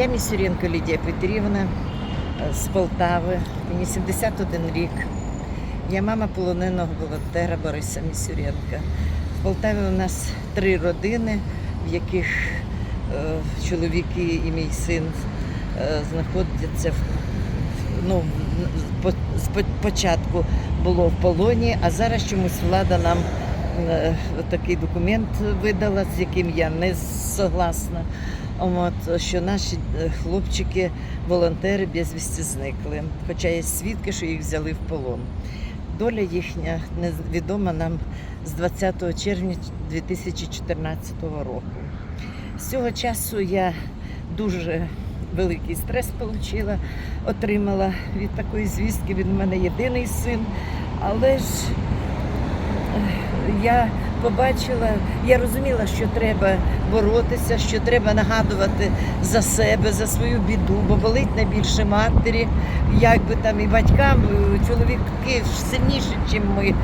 Я Місюренко Лідія Петрівна е, з Полтави. Мені 71 рік. Я мама полоненого волонтера Бориса Місюренка. В Полтаві у нас три родини, в яких е, чоловіки і мій син е, знаходяться в ну, в- з початку було в полоні, а зараз чомусь влада нам такий документ видала, з яким я не согласна. От, що наші е, хлопчики, волонтери безвісті зникли. Хоча є свідки, що їх взяли в полон. Доля їхня невідома нам з 20 червня 2014 року. З цього часу я дуже великий стрес отримала, отримала від такої звістки. Він у мене єдиний син. Але ж е, я побачила, я розуміла, що треба боротися, що треба нагадувати за себе, за свою біду, бо болить найбільше матері, як би там і батькам, чоловіки сильніші, ніж ми,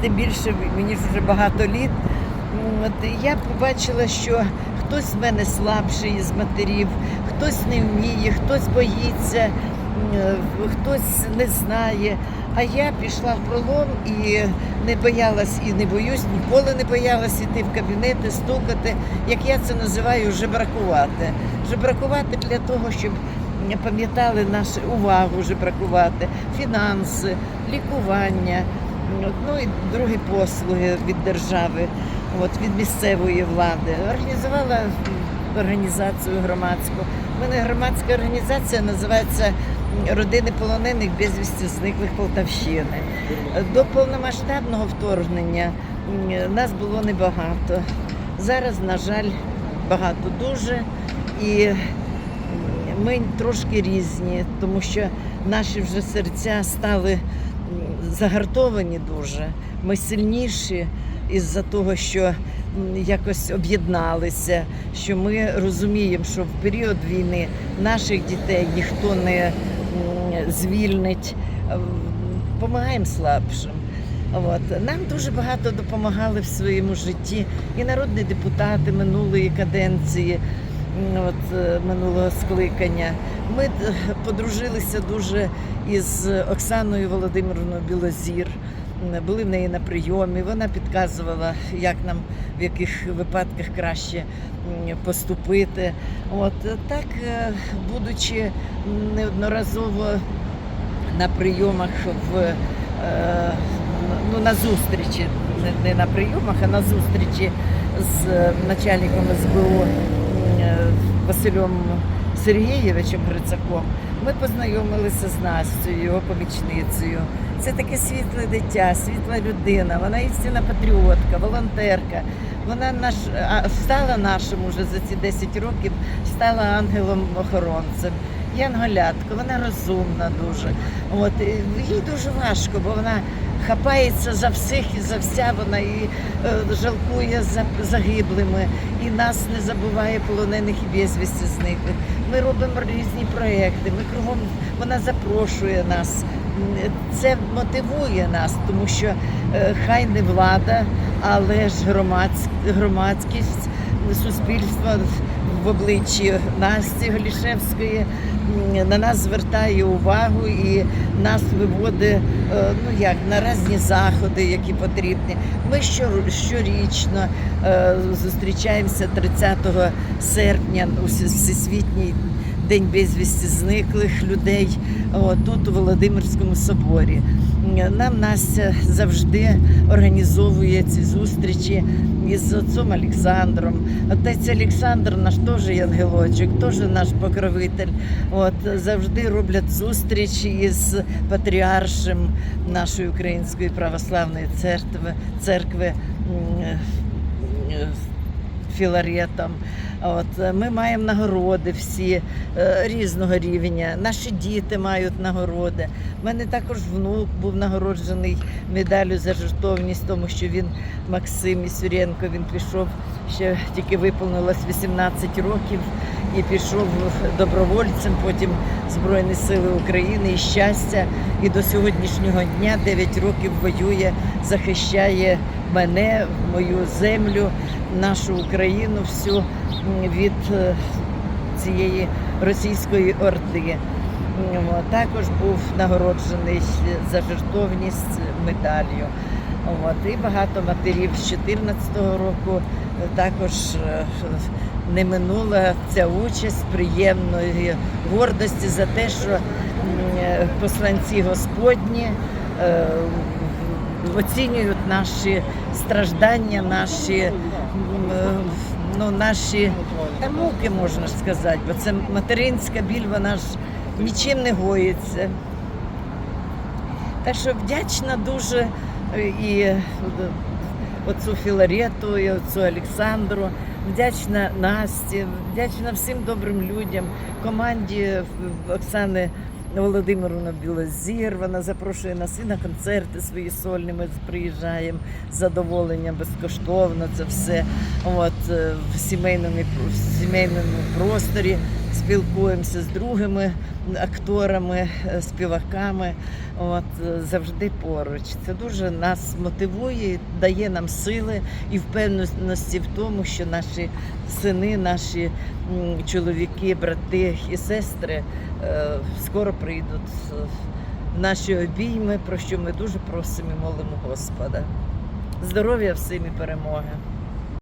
тим більше мені вже багато літ. От, я побачила, що хтось з мене слабший із матерів, хтось не вміє, хтось боїться, е, хтось не знає. А я пішла в пролом і не боялась і не боюсь, ніколи не боялась іти в кабінети, стукати, як я це називаю, жебракувати. Жебракувати для того, щоб пам'ятали нашу увагу, жебракувати, фінанси, лікування, ну і другі послуги від держави, от, від місцевої влади. Організувала організацію громадську. У мене громадська організація називається Родини полонених безвісті зниклих Полтавщини. До повномасштабного вторгнення нас було небагато. Зараз, на жаль, багато дуже. І ми трошки різні, тому що наші вже серця стали загартовані дуже. Ми сильніші із-за того, що якось об'єдналися, що ми розуміємо, що в період війни наших дітей ніхто не звільнить. Помагаємо слабшим. От. Нам дуже багато допомагали в своєму житті і народні депутати минулої каденції, от, е, минулого скликання. Ми е, подружилися дуже із Оксаною Володимировною Білозір. Були в неї на прийомі. Вона підказувала, як нам в яких випадках краще поступити. От так, е, будучи неодноразово на прийомах в е, ну, на зустрічі, не, на прийомах, а на зустрічі з е, начальником СБУ Василем Сергійовичем Грицаком. Ми познайомилися з Настю, його помічницею. Це таке світле дитя, світла людина. Вона істинна патріотка, волонтерка. Вона наш стала нашим уже за ці 10 років, стала ангелом-охоронцем. Янголятка, вона розумна дуже. От їй дуже важко, бо вона хапається за всіх і за вся. Вона і е, жалкує за загиблими, і нас не забуває полонених і безвісті зниклих. Ми робимо різні проекти. Ми кругом вона запрошує нас. Це мотивує нас, тому що е, хай не влада, але ж громадськ, громадськість, суспільство в обличчі Насті Голішевської на нас звертає увагу і нас виводить е, ну як на різні заходи, які потрібні. Ми щор- щорічно е, зустрічаємося 30 серпня у Всесвітній День безвісті зниклих людей тут у Володимирському соборі. Нам нас завжди організовує ці зустрічі із отцом Олександром. Отець Олександр наш теж ангелочок, теж наш покровитель. От завжди роблять зустрічі із патріаршем нашої української православної церкви, церкви Філаретом. От е, ми маємо нагороди всі е, різного рівня. Наші діти мають нагороди. У мене також внук був нагороджений медаллю за жертовність, тому що він Максим Ісюренко, він пішов ще тільки виповнилось 18 років і пішов добровольцем. Потім Збройні Сили України і щастя. І до сьогоднішнього дня 9 років воює, захищає мене, мою землю, нашу Україну всю від е, цієї російської орди. Також був нагороджений за жертовність медаллю. От, і багато матерів з 2014 року е, також е, не минула ця участь приємної гордості за те, що е, посланці Господні оцінюють наші страждання, наші, ну, наші муки, можна сказати, бо це материнська біль, вона ж нічим не гоїться. Так що вдячна дуже і е, оцю Філарету, і оцю Олександру, вдячна Насті, вдячна всім добрим людям, команді Оксани Володимировна Білозір. Вона запрошує нас і на концерти свої сольні. Ми приїжджаємо з задоволенням безкоштовно. Це все от, е, в сімейному, в сімейному просторі спілкуємося з другими акторами, е, співаками. От е, завжди поруч. Це дуже нас мотивує, дає нам сили і впевненості в тому, що наші сини, наші чоловіки, брати і сестри е, скоро прийдуть наші обійми, про що ми дуже просимо і молимо Господа. Здоров'я всім і перемоги.